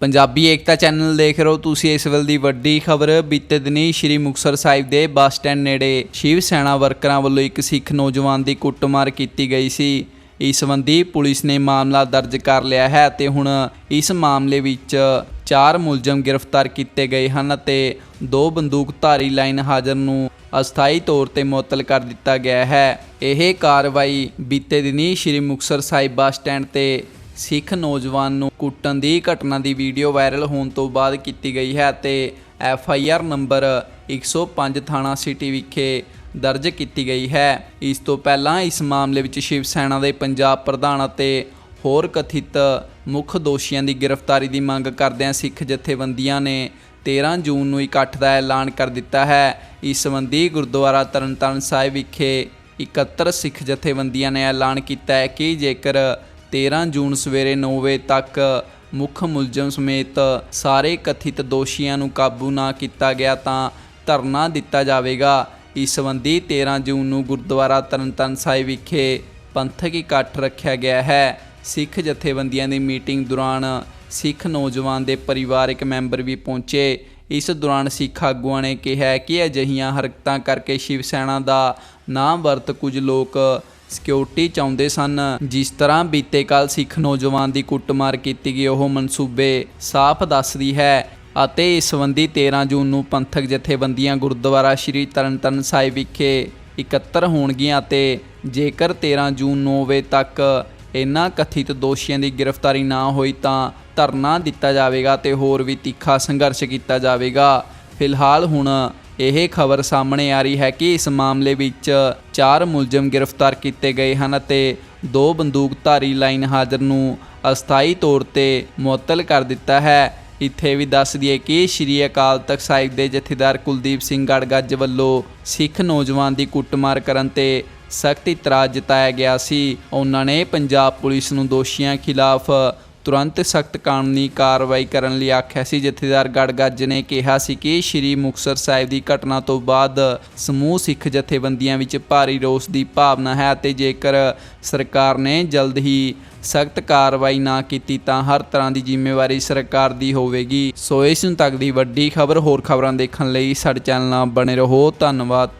ਪੰਜਾਬੀ ਏਕਤਾ channel ਦੇਖ ਰਹੇ ਹੋ ਤੁਸੀਂ ਇਸ ਵੇਲੇ ਦੀ ਵੱਡੀ ਖਬਰ। ਬੀਤੇ ਦਿਨੀ ਸ਼੍ਰੀ ਮੁਕਤਸਰ ਸਾਹਿਬ ਦੇ ਬੱਸ ਸਟੈਂਡ ਨੇੜੇ ਸ਼ਿਵ ਸੈਨਾ ਵਰਕਰਾਂ ਵੱਲੋਂ ਇੱਕ ਸਿੱਖ ਨੌਜਵਾਨ ਦੀ ਕੁੱਟਮਾਰ ਕੀਤੀ ਗਈ ਸੀ। ਇਸ ਸੰਬੰਧੀ ਪੁਲਿਸ ਨੇ ਮਾਮਲਾ ਦਰਜ ਕਰ ਲਿਆ ਹੈ ਤੇ ਹੁਣ ਇਸ ਮਾਮਲੇ ਵਿੱਚ ਚਾਰ ਮੁਲਜ਼ਮ ਗ੍ਰਿਫਤਾਰ ਕੀਤੇ ਗਏ ਹਨ ਅਤੇ ਦੋ ਬੰਦੂਕਧਾਰੀ ਲਾਈਨ ਹਾਜ਼ਰ ਨੂੰ ਅਸਥਾਈ ਤੌਰ ਤੇ ਮੁਅੱਤਲ ਕਰ ਦਿੱਤਾ ਗਿਆ ਹੈ। ਇਹ ਕਾਰਵਾਈ ਬੀਤੇ ਦਿਨੀ ਸ਼੍ਰੀ ਮੁਕਤਸਰ ਸਾਹਿਬ ਬੱਸ ਸਟੈਂਡ ਤੇ ਸਿੱਖ ਨੌਜਵਾਨ ਨੂੰ ਕੁੱਟਣ ਦੀ ਘਟਨਾ ਦੀ ਵੀਡੀਓ ਵਾਇਰਲ ਹੋਣ ਤੋਂ ਬਾਅਦ ਕੀਤੀ ਗਈ ਹੈ ਤੇ ਐਫ ਆਈ ਆਰ ਨੰਬਰ 105 ਥਾਣਾ ਸਿਟੀ ਵਿਖੇ ਦਰਜ ਕੀਤੀ ਗਈ ਹੈ। ਇਸ ਤੋਂ ਪਹਿਲਾਂ ਇਸ ਮਾਮਲੇ ਵਿੱਚ ਸ਼ਿਵ ਸੈਨਾ ਦੇ ਪੰਜਾਬ ਪ੍ਰਧਾਨ ਅਤੇ ਹੋਰ ਕਥਿਤ ਮੁੱਖ ਦੋਸ਼ੀਆਂ ਦੀ ਗ੍ਰਿਫਤਾਰੀ ਦੀ ਮੰਗ ਕਰਦਿਆਂ ਸਿੱਖ ਜਥੇਬੰਦੀਆਂ ਨੇ 13 ਜੂਨ ਨੂੰ ਇਕੱਠ ਦਾ ਐਲਾਨ ਕਰ ਦਿੱਤਾ ਹੈ। ਇਸ ਸੰਬੰਧੀ ਗੁਰਦੁਆਰਾ ਤਰਨਤਾਰਨ ਸਾਹਿਬ ਵਿਖੇ 71 ਸਿੱਖ ਜਥੇਬੰਦੀਆਂ ਨੇ ਐਲਾਨ ਕੀਤਾ ਹੈ ਕਿ ਜੇਕਰ 13 ਜੂਨ ਸਵੇਰੇ 9 ਵਜੇ ਤੱਕ ਮੁੱਖ ਮੁਲਜ਼ਮ ਸਮੇਤ ਸਾਰੇ ਕਥਿਤ ਦੋਸ਼ੀਆਂ ਨੂੰ ਕਾਬੂ ਨਾ ਕੀਤਾ ਗਿਆ ਤਾਂ ਧਰਨਾ ਦਿੱਤਾ ਜਾਵੇਗਾ। ਇਸ ਸੰਬੰਧੀ 13 ਜੂਨ ਨੂੰ ਗੁਰਦੁਆਰਾ ਤਰਨਤਾਰਨ ਸਾਹਿਬ ਵਿਖੇ ਪੰਥਕ ਇਕੱਠ ਰੱਖਿਆ ਗਿਆ ਹੈ। ਸਿੱਖ ਜਥੇਬੰਦੀਆਂ ਦੀ ਮੀਟਿੰਗ ਦੌਰਾਨ ਸਿੱਖ ਨੌਜਵਾਨ ਦੇ ਪਰਿਵਾਰਕ ਮੈਂਬਰ ਵੀ ਪਹੁੰਚੇ। ਇਸ ਦੌਰਾਨ ਸਿੱਖ ਆਗੂਆਂ ਨੇ ਕਿਹਾ ਕਿ ਅਜਿਹੀਆਂ ਹਰਕਤਾਂ ਕਰਕੇ ਸ਼ਿਵ ਸੈਨਾ ਦਾ ਨਾਮ ਵਰਤ ਕੁਝ ਲੋਕ ਸਿਕਿਉਰਿਟੀ ਚਾਹੁੰਦੇ ਸਨ। ਜਿਸ ਤਰ੍ਹਾਂ ਬੀਤੇ ਕੱਲ ਸਿੱਖ ਨੌਜਵਾਨ ਦੀ ਕੁੱਟਮਾਰ ਕੀਤੀ ਗਈ, ਉਹ ਮਨਸੂਬੇ ਸਾਫ਼ ਦੱਸਦੀ ਹੈ ਅਤੇ ਇਸ ਸੰਬੰਧੀ 13 ਜੂਨ ਨੂੰ ਪੰਥਕ ਜਥੇਬੰਦੀਆਂ ਗੁਰਦੁਆਰਾ ਸ਼੍ਰੀ ਤਰਨਤਾਰਨ ਸਾਹਿਬ ਵਿਖੇ ਇਕੱਤਰ ਹੋਣਗੀਆਂ ਅਤੇ ਜੇਕਰ 13 ਜੂਨ 9 ਵਜੇ ਤੱਕ ਇਹਨਾਂ ਕਥਿਤ ਦੋਸ਼ੀਆਂ ਦੀ ਗ੍ਰਿਫਤਾਰੀ ਨਾ ਹੋਈ ਤਾਂ ਧਰਨਾ ਦਿੱਤਾ ਜਾਵੇਗਾ ਤੇ ਹੋਰ ਵੀ ਤਿੱਖਾ ਸੰਘਰਸ਼ ਕੀਤਾ ਜਾਵੇਗਾ। ਫਿਲਹਾਲ ਹੁਣ ਇਹ ਖਬਰ ਸਾਹਮਣੇ ਆ ਰਹੀ ਹੈ ਕਿ ਇਸ ਮਾਮਲੇ ਵਿੱਚ ਚਾਰ ਮੁਲਜ਼ਮ ਗ੍ਰਿਫਤਾਰ ਕੀਤੇ ਗਏ ਹਨ ਅਤੇ ਦੋ ਬੰਦੂਕਧਾਰੀ ਲਾਈਨ ਹਾਜ਼ਰ ਨੂੰ ਅਸਥਾਈ ਤੌਰ ਤੇ ਮੁਅੱਤਲ ਕਰ ਦਿੱਤਾ ਹੈ। ਇੱਥੇ ਵੀ ਦੱਸ ਦਈਏ ਕਿ ਸ਼੍ਰੀ ਅਕਾਲ ਤਖਤ ਸਾਹਿਬ ਦੇ ਜਥੇਦਾਰ ਕੁਲਦੀਪ ਸਿੰਘ ਗੜਗੱਜ ਵੱਲੋਂ ਸਿੱਖ ਨੌਜਵਾਨ ਦੀ ਕੁੱਟਮਾਰ ਕਰਨ ਤੇ ਸਖਤ ਇਤਰਾਜ਼ ਜਤਾਇਆ ਗਿਆ ਸੀ। ਉਹਨਾਂ ਨੇ ਪੰਜਾਬ ਪੁਲਿਸ ਨੂੰ ਦੋਸ਼ੀਆਂ ਖਿਲਾਫ ਤੁਰੰਤ ਸਖਤ ਕਾਨੂੰਨੀ ਕਾਰਵਾਈ ਕਰਨ ਲਈ ਆਖਿਆ ਸੀ। ਜਥੇਦਾਰ ਗੜਗੱਜ ਨੇ ਕਿਹਾ ਸੀ ਕਿ ਸ਼੍ਰੀ ਮੁਕਤਸਰ ਸਾਹਿਬ ਦੀ ਘਟਨਾ ਤੋਂ ਬਾਅਦ ਸਮੂਹ ਸਿੱਖ ਜਥੇਬੰਦੀਆਂ ਵਿੱਚ ਭਾਰੀ ਰੋਸ ਦੀ ਭਾਵਨਾ ਹੈ ਅਤੇ ਜੇਕਰ ਸਰਕਾਰ ਨੇ ਜਲਦ ਹੀ ਸਖਤ ਕਾਰਵਾਈ ਨਾ ਕੀਤੀ ਤਾਂ ਹਰ ਤਰ੍ਹਾਂ ਦੀ ਜ਼ਿੰਮੇਵਾਰੀ ਸਰਕਾਰ ਦੀ ਹੋਵੇਗੀ। ਸੋ ਇਸ ਨੂੰ ਤੱਕ ਦੀ ਵੱਡੀ ਖਬਰ ਹੋਰ ਖਬਰਾਂ ਦੇਖਣ ਲਈ ਸਾਡੇ ਚੈਨਲ ਨਾਲ ਬਣੇ ਰਹੋ। ਧੰਨਵਾਦ।